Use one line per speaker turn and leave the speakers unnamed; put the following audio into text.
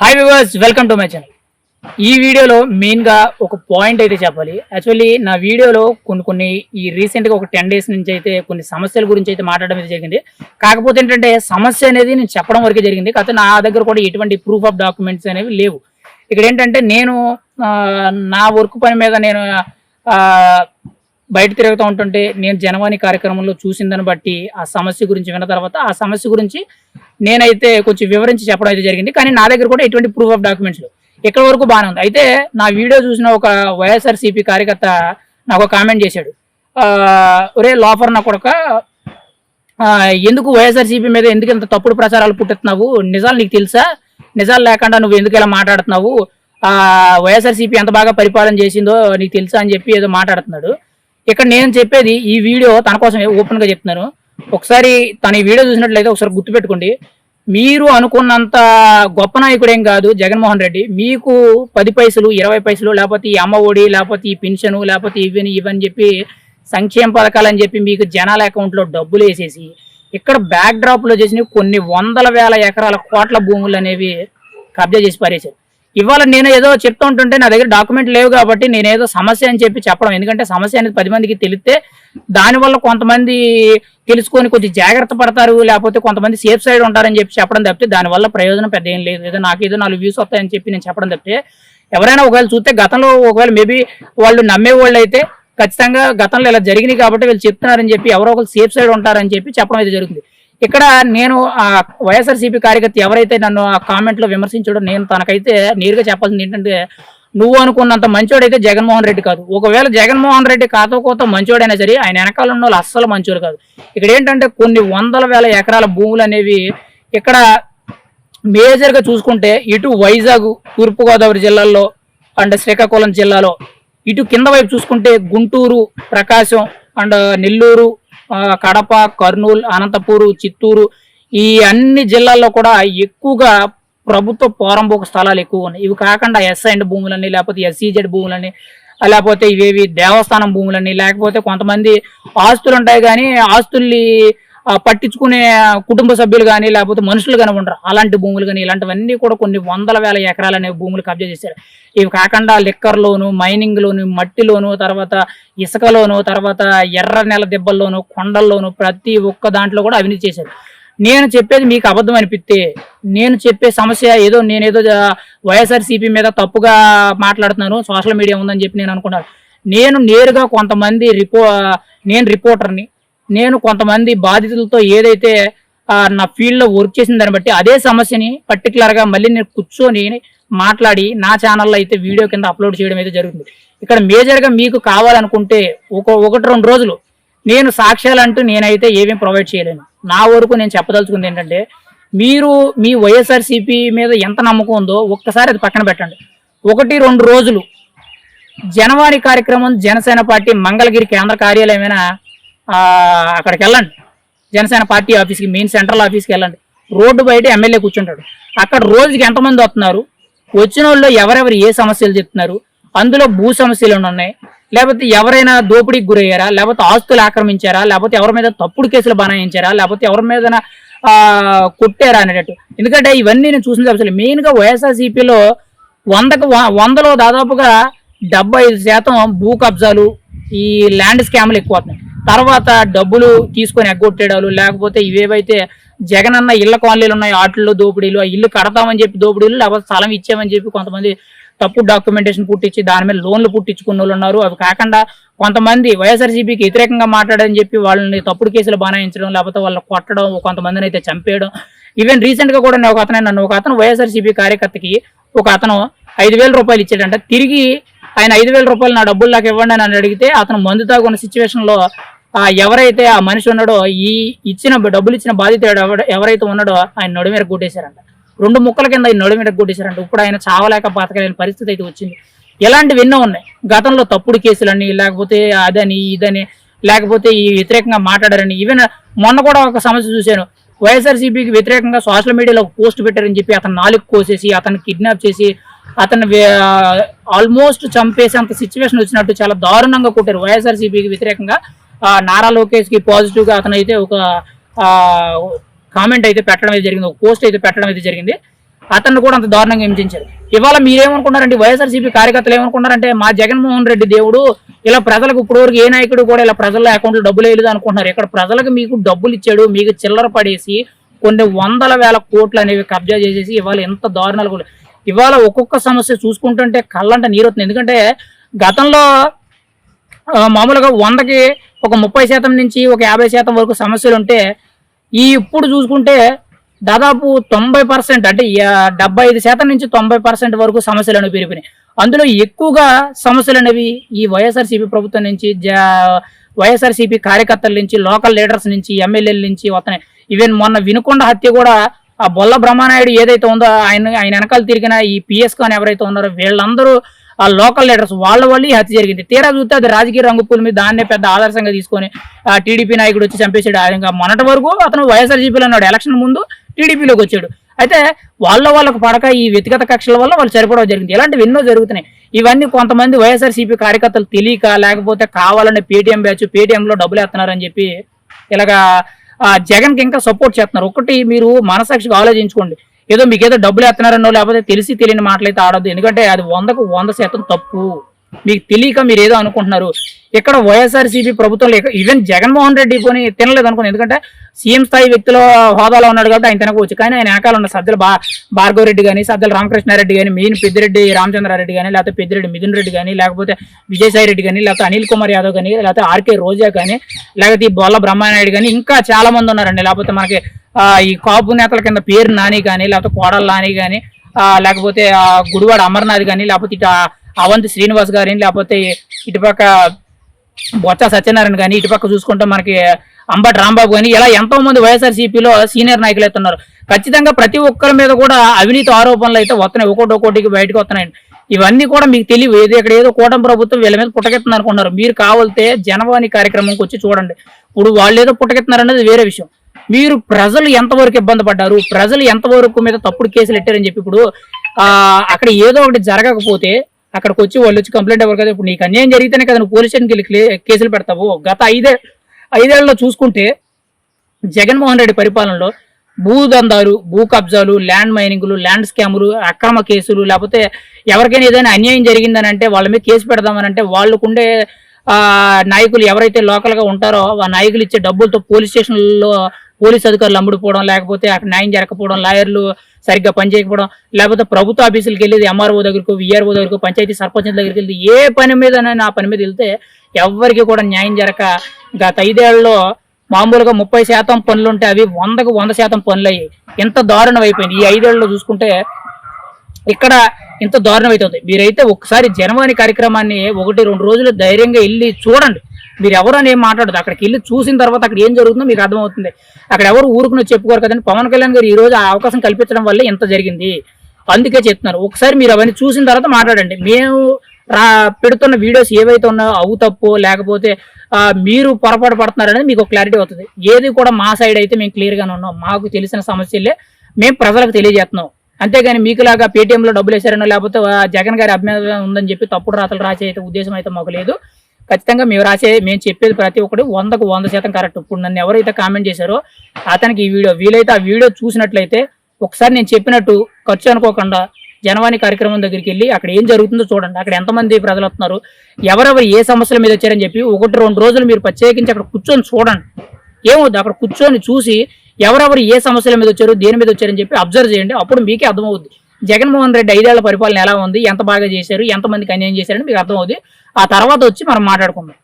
Hi viewers welcome to my channel ఈ వీడియోలో మెయిన్గా ఒక పాయింట్ అయితే చెప్పాలి. యాక్చువల్లీ నా వీడియోలో కొన్ని కొన్ని ఈ రీసెంట్గా ఒక టెన్ డేస్ నుంచి అయితే కొన్ని సమస్యల గురించి అయితే మాట్లాడడం అయితే జరిగింది. కాకపోతే ఏంటంటే సమస్య అనేది నేను చెప్పడం వరకే జరిగింది. కాకపోతే నా దగ్గర కూడా ఎటువంటి ప్రూఫ్ ఆఫ్ డాక్యుమెంట్స్ అనేవి లేవు. ఇక్కడ ఏంటంటే నేను నా వర్క్ పని మీద నేను బయట తిరుగుతూ ఉంటుంటే నేను జనవాణి కార్యక్రమంలో చూసిందని బట్టి ఆ సమస్య గురించి విన్న తర్వాత ఆ సమస్య గురించి నేనైతే కొంచెం వివరించి చెప్పడం అయితే జరిగింది. కానీ నా దగ్గర కూడా ఎటువంటి ప్రూఫ్ ఆఫ్ డాక్యుమెంట్స్ ఇక్కడ వరకు బాగానే ఉంది. అయితే నా వీడియో చూసిన ఒక వైఎస్ఆర్సీపీ కార్యకర్త నాకు ఒక కామెంట్ చేశాడు. ఒరే లోఫర్ నా కొడక ఎందుకు వైఎస్ఆర్సీపీ మీద ఎందుకు ఇంత తప్పుడు ప్రచారాలు పుట్టిస్తున్నావు? నిజాలు నీకు తెలుసా? నిజాలు లేకుండా నువ్వు ఎందుకు ఇలా మాట్లాడుతున్నావు? ఆ వైఎస్ఆర్సీపీ ఎంత బాగా పరిపాలన చేసిందో నీకు తెలుసా అని చెప్పి ఏదో మాట్లాడుతున్నాడు. ఇక్కడ నేను చెప్పేది ఈ వీడియో తన కోసం ఓపెన్గా చెప్తున్నాను. ఒకసారి తన ఈ వీడియో చూసినట్లయితే ఒకసారి గుర్తుపెట్టుకోండి. మీరు అనుకున్నంత గొప్ప నాయకుడేం కాదు జగన్మోహన్ రెడ్డి. మీకు పది పైసలు ఇరవై పైసలు లేకపోతే ఈ అమ్మ ఒడి లేకపోతే ఈ పెన్షన్ లేకపోతే ఇవని ఇవని చెప్పి సంక్షేమ పథకాలు అని చెప్పి మీకు జనాల అకౌంట్లో డబ్బులు వేసేసి ఇక్కడ బ్యాక్ డ్రాప్ చేసిన కొన్ని వందల వేల ఎకరాల కోట్ల భూములు అనేవి కబ్జా చేసి పారేశారు. ఇవాళ నేను ఏదో చెప్తూ ఉంటుంటే నా దగ్గర డాక్యుమెంట్ లేవు కాబట్టి నేను ఏదో సమస్య అని చెప్పి చెప్పడం. ఎందుకంటే సమస్య అనేది పది మందికి తెలిస్తే దానివల్ల కొంతమంది తెలుసుకొని కొద్ది జాగ్రత్త పడతారు లేకపోతే కొంతమంది సేఫ్ సైడ్ ఉంటారని చెప్పి చెప్పడం తప్పితే దానివల్ల ప్రయోజనం పెద్ద ఏం లేదు. ఏదో నాకు ఏదో నాలుగు వ్యూస్ వస్తాయని చెప్పి నేను చెప్పడం తప్పితే ఎవరైనా ఒకవేళ చూస్తే గతంలో ఒకవేళ మేబీ వాళ్ళు నమ్మే వాళ్ళు అయితే ఖచ్చితంగా గతంలో ఇలా జరిగినాయి కాబట్టి వీళ్ళు చెప్తున్నారని చెప్పి ఎవరో ఒకరు సేఫ్ సైడ్ ఉంటారని చెప్పి చెప్పడం అయితే జరుగుతుంది. ఇక్కడ నేను ఆ వైఎస్ఆర్సీపీ కార్యకర్త ఎవరైతే నన్ను ఆ కామెంట్లో విమర్శించాడో నేను తనకైతే నేరుగా చెప్పాల్సింది ఏంటంటే నువ్వు అనుకున్నంత మంచోడైతే జగన్మోహన్ రెడ్డి కాదు. ఒకవేళ జగన్మోహన్ రెడ్డి కాతో కోత మంచోడైనా సరే ఆయన వెనకాల ఉన్న వాళ్ళు అస్సలు మంచోడు కాదు. ఇక్కడ ఏంటంటే కొన్ని వందల వేల ఎకరాల భూములు అనేవి ఇక్కడ మేజర్గా చూసుకుంటే ఇటు వైజాగ్ తూర్పుగోదావరి జిల్లాల్లో అండ్ శ్రీకాకుళం జిల్లాలో ఇటు కింద వైపు చూసుకుంటే గుంటూరు ప్రకాశం అండ్ నెల్లూరు కడప కర్నూలు అనంతపూరు చిత్తూరు ఈ అన్ని జిల్లాల్లో కూడా ఎక్కువగా ప్రభుత్వ పోరంబోకు స్థలాలు ఎక్కువ ఉన్నాయి. ఇవి కాకుండా ఎస్ అండ్ భూములని లేకపోతే ఎస్సీజెడ్ భూములని లేకపోతే ఇవేవి దేవస్థానం భూములని లేకపోతే కొంతమంది ఆస్తులు ఉంటాయి కానీ ఆస్తుల్ని పట్టించుకునే కుటుంబ సభ్యులు కానీ లేకపోతే మనుషులు కానీ ఉండరు. అలాంటి భూములు కానీ ఇలాంటివన్నీ కూడా కొన్ని వందల వేల ఎకరాలు అనే భూములు కబ్జా చేశారు. ఇవి కాకుండా లిక్కర్లోను మైనింగ్లోను మట్టిలోను తర్వాత ఇసుకలోను తర్వాత ఎర్ర నెల దెబ్బల్లోను కొండల్లోను ప్రతి ఒక్క దాంట్లో కూడా అవినీతి చేశారు. నేను చెప్పేది మీకు అబద్ధం అనిపిస్తే నేను చెప్పే సమస్య ఏదో నేనేదో వైఎస్ఆర్సీపీ మీద తప్పుగా మాట్లాడుతున్నాను సోషల్ మీడియా ఉందని చెప్పి నేను అనుకున్నాను నేను నేరుగా కొంతమంది రిపో నేను రిపోర్టర్ని నేను కొంతమంది బాధితులతో ఏదైతే నా ఫీల్డ్లో వర్క్ చేసిన దాన్ని బట్టి అదే సమస్యని పర్టికులర్గా మళ్ళీ నేను కూర్చొని మాట్లాడి నా ఛానల్లో అయితే వీడియో కింద అప్లోడ్ చేయడం అయితే జరుగుతుంది. ఇక్కడ మేజర్గా మీకు కావాలనుకుంటే ఒక ఒకటి రెండు రోజులు నేను సాక్ష్యాలు అంటూ నేనైతే ఏమీ ప్రొవైడ్ చేయలేను. నా వరకు నేను చెప్పదలుచుకుంది ఏంటంటే మీరు మీ వైఎస్ఆర్సీపీ మీద ఎంత నమ్మకం ఉందో ఒక్కసారి అది పక్కన పెట్టండి. ఒకటి రెండు రోజులు జనవాణి కార్యక్రమం జనసేన పార్టీ మంగళగిరి కేంద్ర కార్యాలయమైన అక్కడికి వెళ్ళండి. జనసేన పార్టీ ఆఫీస్కి మెయిన్ సెంట్రల్ ఆఫీస్కి వెళ్ళండి. రోడ్డు బయట ఎమ్మెల్యే కూర్చుంటాడు. అక్కడ రోజుకి ఎంతమంది వస్తున్నారు? వచ్చిన వాళ్ళు ఎవరెవరు ఏ సమస్యలు చెప్తున్నారు? అందులో భూ సమస్యలు ఉన్నాయి? లేకపోతే ఎవరైనా దోపిడీకి గురయ్యారా? లేకపోతే ఆస్తులు ఆక్రమించారా? లేకపోతే ఎవరి మీద తప్పుడు కేసులు బనాయించారా? లేకపోతే ఎవరి మీద కొట్టారా అనేటట్టు. ఎందుకంటే ఇవన్నీ నేను చూసిన అసలు మెయిన్గా వైఎస్ఆర్సీపీలో వందకు వందలో దాదాపుగా డెబ్బై ఐదు శాతం భూ కబ్జాలు ఈ ల్యాండ్ స్కామ్లు ఎక్కువ అవుతున్నాయి. తర్వాత డబ్బులు తీసుకొని ఎగ్గొట్టేడాలు లేకపోతే ఇవేవైతే జగన్ అన్న ఇళ్ళ కాలనీలు ఉన్నాయి వాటిల్లో దోపిడీలు ఆ ఇల్లు కడతామని చెప్పి దోపిడీలు లేకపోతే స్థలం ఇచ్చామని చెప్పి కొంతమంది తప్పు డాక్యుమెంటేషన్ పుట్టించి దాని మీద లోన్లు పుట్టించుకున్న వాళ్ళు ఉన్నారు. అవి కాకుండా కొంతమంది వైఎస్ఆర్సీపీకి వ్యతిరేకంగా మాట్లాడని చెప్పి వాళ్ళని తప్పుడు కేసులు బనాయించడం లేకపోతే వాళ్ళని కొట్టడం కొంతమందిని అయితే చంపేయడం. ఈవెన్ రీసెంట్గా కూడా నేను ఒక అతను నన్ను ఒక అతను వైఎస్ఆర్సీపీ కార్యకర్తకి ఒక అతను ఐదు వేల రూపాయలు ఇచ్చాడంట. తిరిగి ఆయన ఐదు వేల రూపాయలు నా డబ్బులు నాకు ఇవ్వండి అని అడిగితే అతను మందు తాగున్న సిచ్యువేషన్లో ఆ ఎవరైతే ఆ మనిషి ఉన్నాడో ఈ ఇచ్చిన డబ్బులు ఇచ్చిన బాధితుడు ఎవరైతే ఉన్నాడో ఆయన నడు మీద కొట్టేశారంట. రెండు ముక్కల కింద ఆయన నడు మీద కొట్టేశారంట. ఇప్పుడు ఆయన చావలేక బతకలేని పరిస్థితి అయితే వచ్చింది. ఇలాంటివి ఎన్నో ఉన్నాయి. గతంలో తప్పుడు కేసులని లేకపోతే అదని ఇదని లేకపోతే ఈ వ్యతిరేకంగా మాట్లాడారని ఈవెన్ మొన్న కూడా ఒక సమస్య చూశాను. వైఎస్ఆర్సీపీకి వ్యతిరేకంగా సోషల్ మీడియాలో ఒక పోస్ట్ పెట్టారని చెప్పి అతను నాలుగు కోసేసి అతన్ని కిడ్నాప్ చేసి అతను ఆల్మోస్ట్ చంపేసేంత సిచ్యువేషన్ వచ్చినట్టు చాలా దారుణంగా కొట్టారు. వైఎస్ఆర్సీపీకి వ్యతిరేకంగా నారా లోకేష్కి పాజిటివ్గా అతను అయితే ఒక కామెంట్ అయితే పెట్టడం అయితే జరిగింది. ఒక పోస్ట్ అయితే పెట్టడం అయితే జరిగింది. అతన్ని కూడా అంత దారుణంగా హింసించారు. ఇవాళ మీరేమనుకున్నారంటే వైఎస్ఆర్సీపీ కార్యకర్తలు ఏమనుకున్నారంటే మా జగన్మోహన్ రెడ్డి దేవుడు ఇలా ప్రజలకు ఇప్పటివరకు ఏ నాయకుడు కూడా ఇలా ప్రజల అకౌంట్లో డబ్బులు వేయలేదు అనుకుంటున్నారు. ఇక్కడ ప్రజలకు మీకు డబ్బులు ఇచ్చాడు మీకు చిల్లర పడేసి కొన్ని వందల వేల కోట్లు అనేవి కబ్జా చేసేసి ఇవాళ ఎంత దారుణాలు ఇవాళ ఒక్కొక్క సమస్య చూసుకుంటుంటే కళ్ళంట నీరు వస్తుంది ఎందుకంటే గతంలో మామూలుగా వందకి ఒక ముప్పై శాతం నుంచి ఒక యాభై శాతం వరకు సమస్యలు ఉంటే ఈ ఇప్పుడు చూసుకుంటే దాదాపు తొంభై పర్సెంట్ అంటే డెబ్బై ఐదు శాతం నుంచి తొంభై పర్సెంట్ వరకు సమస్యలు అనేవి పెరిగినాయి అందులో ఎక్కువగా సమస్యలు అనేవి ఈ వైఎస్ఆర్సీపీ ప్రభుత్వం నుంచి జా వైఎస్ఆర్సీపీ కార్యకర్తల నుంచి లోకల్ లీడర్స్ నుంచి ఎమ్మెల్యేల నుంచి వస్తున్నాయి. ఈవెన్ మొన్న వినుకొండ హత్య కూడా ఆ బొల్ల బ్రహ్మనాయుడు ఏదైతే ఉందో ఆయన ఆయన వెనకాల తిరిగిన ఈ పిఎస్ కానీ ఎవరైతే ఉన్నారో వీళ్ళందరూ ఆ లోకల్ లీడర్స్ వాళ్ళ వల్ల ఈ హత్య జరిగింది. తీరా చూస్తే అది రాజకీయ రంగుపూల మీద దాన్నే పెద్ద ఆదర్శంగా తీసుకొని ఆ టీడీపీ నాయకుడు వచ్చి చంపేశాడు. ఆయన ఇంకా మొన్నటి వరకు అతను వైఎస్ఆర్సీపీలో ఉన్నాడు. ఎలక్షన్ ముందు టీడీపీలోకి వచ్చాడు. అయితే వాళ్ళ వాళ్ళకు పడక ఈ వ్యక్తిగత కక్షల వల్ల వాళ్ళు సరిపడవ జరిగింది. ఇలాంటివి ఎన్నో జరుగుతున్నాయి. ఇవన్నీ కొంతమంది వైఎస్ఆర్సీపీ కార్యకర్తలు తెలియక లేకపోతే కావాలనే పేటీఎం బ్యాచ్ పేటీఎంలో డబ్బులు వేస్తున్నారని చెప్పి ఇలాగా ఆ, జగన్కి ఇంకా సపోర్ట్ చేస్తున్నారు. ఒకటి మీరు మనసాక్షిగా ఆలోచించుకోండి. ఏదో మీకు ఏదో డబ్బులు వేస్తున్నారనో లేకపోతే తెలిసి తెలియని మాటలైతే ఆడద్దు. ఎందుకంటే అది వందకు వంద శాతం తప్పు. మీకు తెలియక మీరు ఏదో అనుకుంటున్నారు. ఇక్కడ వైఎస్ఆర్సీపీ ప్రభుత్వంలో ఇక- ఈవెన్ జగన్మోహన్ రెడ్డి పోనీ తినలేదు అనుకున్నాను ఎందుకంటే సీఎం స్థాయి వ్యక్తిలో హోదాలో ఉన్నాడు కాబట్టి ఆయన తినకపోవచ్చు. కానీ ఆయన వెనకాల ఉన్న సజ్జల బా భార్గవ రెడ్డి కానీ సజ్జల రామకృష్ణారెడ్డి కానీ మెయిన్ పెద్దిరెడ్డి రామచంద్రారెడ్డి కానీ లేకపోతే పెద్దిరెడ్డి మిథున్ రెడ్డి కానీ లేకపోతే విజయసాయి రెడ్డి కానీ లేకపోతే అనిల్ కుమార్ యాదవ్ కానీ లేకపోతే ఆర్కే రోజా కానీ లేకపోతే ఈ బొల్ల బ్రహ్మానాయుడు కానీ ఇంకా చాలా మంది ఉన్నారండి. లేకపోతే మనకి ఈ కాపు నేతల కింద పేరు నాని కానీ లేకపోతే కోడలు నాని కానీ లేకపోతే గుడివాడ అమర్నాథ్ కానీ లేకపోతే ఇటు అవంతి శ్రీనివాస్ గారిని లేకపోతే ఇటుపక్క బొత్స సత్యనారాయణ కానీ ఇటుపక్క చూసుకుంటే మనకి అంబటి రాంబాబు కానీ ఇలా ఎంతో మంది వైఎస్ఆర్సీపీలో సీనియర్ నాయకులు అయితే ఉన్నారు. ఖచ్చితంగా ప్రతి ఒక్కరి మీద కూడా అవినీతి ఆరోపణలు అయితే వస్తున్నాయి. ఒకటి ఒకటికి బయటకు వస్తున్నాయి. ఇవన్నీ కూడా మీకు తెలియదు ఏదో ఇక్కడ ఏదో కూటమి ప్రభుత్వం వీళ్ళ మీద పుట్టకెత్తుంది అనుకుంటున్నారు. మీరు కావాలితే జనవాణి కార్యక్రమంకి వచ్చి చూడండి. ఇప్పుడు వాళ్ళు ఏదో పుట్టకెత్తున్నారు అనేది వేరే విషయం. మీరు ప్రజలు ఎంతవరకు ఇబ్బంది పడ్డారు? ప్రజలు ఎంతవరకు మీద తప్పుడు కేసులు పెట్టారని చెప్పి ఇప్పుడు ఆ, అక్కడ ఏదో ఒకటి జరగకపోతే అక్కడికి వచ్చి వాళ్ళు వచ్చి కంప్లైంట్ అవ్వరు కదా. ఇప్పుడు నీకు అన్యాయం జరిగితేనే కదా నువ్వు పోలీస్ స్టేషన్కి వెళ్ళి కేసులు పెడతావు. గత ఐదే ఐదేళ్ళలో చూసుకుంటే జగన్మోహన్ రెడ్డి పరిపాలనలో భూదందాలు భూ కబ్జాలు ల్యాండ్ మైనింగ్లు ల్యాండ్ స్కాములు అక్రమ కేసులు లేకపోతే ఎవరికైనా ఏదైనా అన్యాయం జరిగిందని అంటే వాళ్ళ మీద కేసు పెడదామని అంటే వాళ్ళకుండే నాయకులు ఎవరైతే లోకల్గా ఉంటారో ఆ నాయకులు ఇచ్చే డబ్బులతో పోలీస్ స్టేషన్లో పోలీస్ అధికారులు అమ్ముడుపోవడం లేకపోతే అక్కడ న్యాయం జరగకపోవడం లాయర్లు సరిగ్గా పనిచేయకపోవడం లేకపోతే ప్రభుత్వ ఆఫీసులకు వెళ్ళేది ఎంఆర్ఓ దగ్గరకు విఆర్ఓ దగ్గరకు పంచాయతీ సర్పంచ్ దగ్గరికి వెళ్తే ఏ పని మీద ఆ పని మీద వెళ్తే ఎవరికి కూడా న్యాయం జరగక గత ఐదేళ్ళలో మామూలుగా ముప్పై శాతం పనులు ఉంటే అవి వందకు వంద శాతం పనులు అయ్యాయి ఎంత దారుణం అయిపోయింది. ఈ ఐదేళ్ళలో చూసుకుంటే ఇక్కడ ఇంత దారుణం అవుతుంది మీరైతే ఒకసారి జనవాణి కార్యక్రమాన్ని ఒకటి రెండు రోజులు ధైర్యంగా వెళ్ళి చూడండి. మీరు ఎవరో అని ఏం మాట్లాడదు అక్కడికి వెళ్ళి చూసిన తర్వాత అక్కడ ఏం జరుగుతుందో మీకు అర్థమవుతుంది. అక్కడ ఎవరు ఊరుకుని చెప్పుకోరు కదండి. పవన్ కళ్యాణ్ గారు ఈ రోజు ఆ అవకాశం కల్పించడం వల్ల ఇంత జరిగింది? అందుకే చెప్తున్నారు. ఒకసారి మీరు అవన్నీ చూసిన తర్వాత మాట్లాడండి. మేము రా పెడుతున్న వీడియోస్ ఏవైతే ఉన్నాయో అవు తప్పు లేకపోతే మీరు పొరపాటు పడుతున్నారనేది మీకు క్లారిటీ అవుతుంది. ఏది కూడా మా సైడ్ అయితే మేము క్లియర్గానే ఉన్నాం. మాకు తెలిసిన సమస్యలే మేము ప్రజలకు తెలియజేస్తున్నాం. అంతేగాని మీకులాగా పేటీఎంలో డబ్బులు వేసారనో లేకపోతే ఆ, జగన్ గారి అభిమానం ఉందని చెప్పి తప్పుడు రాతలు రాసే అయితే ఉద్దేశం అయితే మాకు లేదు. ఖచ్చితంగా మేము రాసే మేము చెప్పేది ప్రతి ఒక్కటి వందకు వంద శాతం కరెక్ట్. ఇప్పుడు నన్ను ఎవరైతే కామెంట్ చేశారో అతనికి ఈ వీడియో వీలైతే ఆ వీడియో చూసినట్లయితే ఒకసారి నేను చెప్పినట్టు ఖర్చు అనుకోకుండా జనవాణి కార్యక్రమం దగ్గరికి వెళ్ళి అక్కడ ఏం జరుగుతుందో చూడండి. అక్కడ ఎంతమంది ప్రజలు వస్తున్నారు ఎవరెవరు ఏ సమస్యల మీద వచ్చారని చెప్పి ఒకటి రెండు రోజులు మీరు ప్రత్యేకించి అక్కడ కూర్చొని చూడండి. ఏమవుద్ది? అక్కడ కూర్చొని చూసి ఎవరెవరు ఏ సమస్యల మీద వచ్చారు దేని మీద వచ్చారని చెప్పి అబ్జర్వ్ చేయండి. అప్పుడు మీకే అర్థమవుద్ది. జగన్మోహన్ రెడ్డి ఐదేళ్ళ పరిపాలన ఎలా ఉంది ఎంత బాగా చేశారు ఎంతమందికి అన్యాయం చేశారని మీకు అర్థమవుద్ది. ఆ తర్వాత వచ్చి మనం మాట్లాడుకుందాం.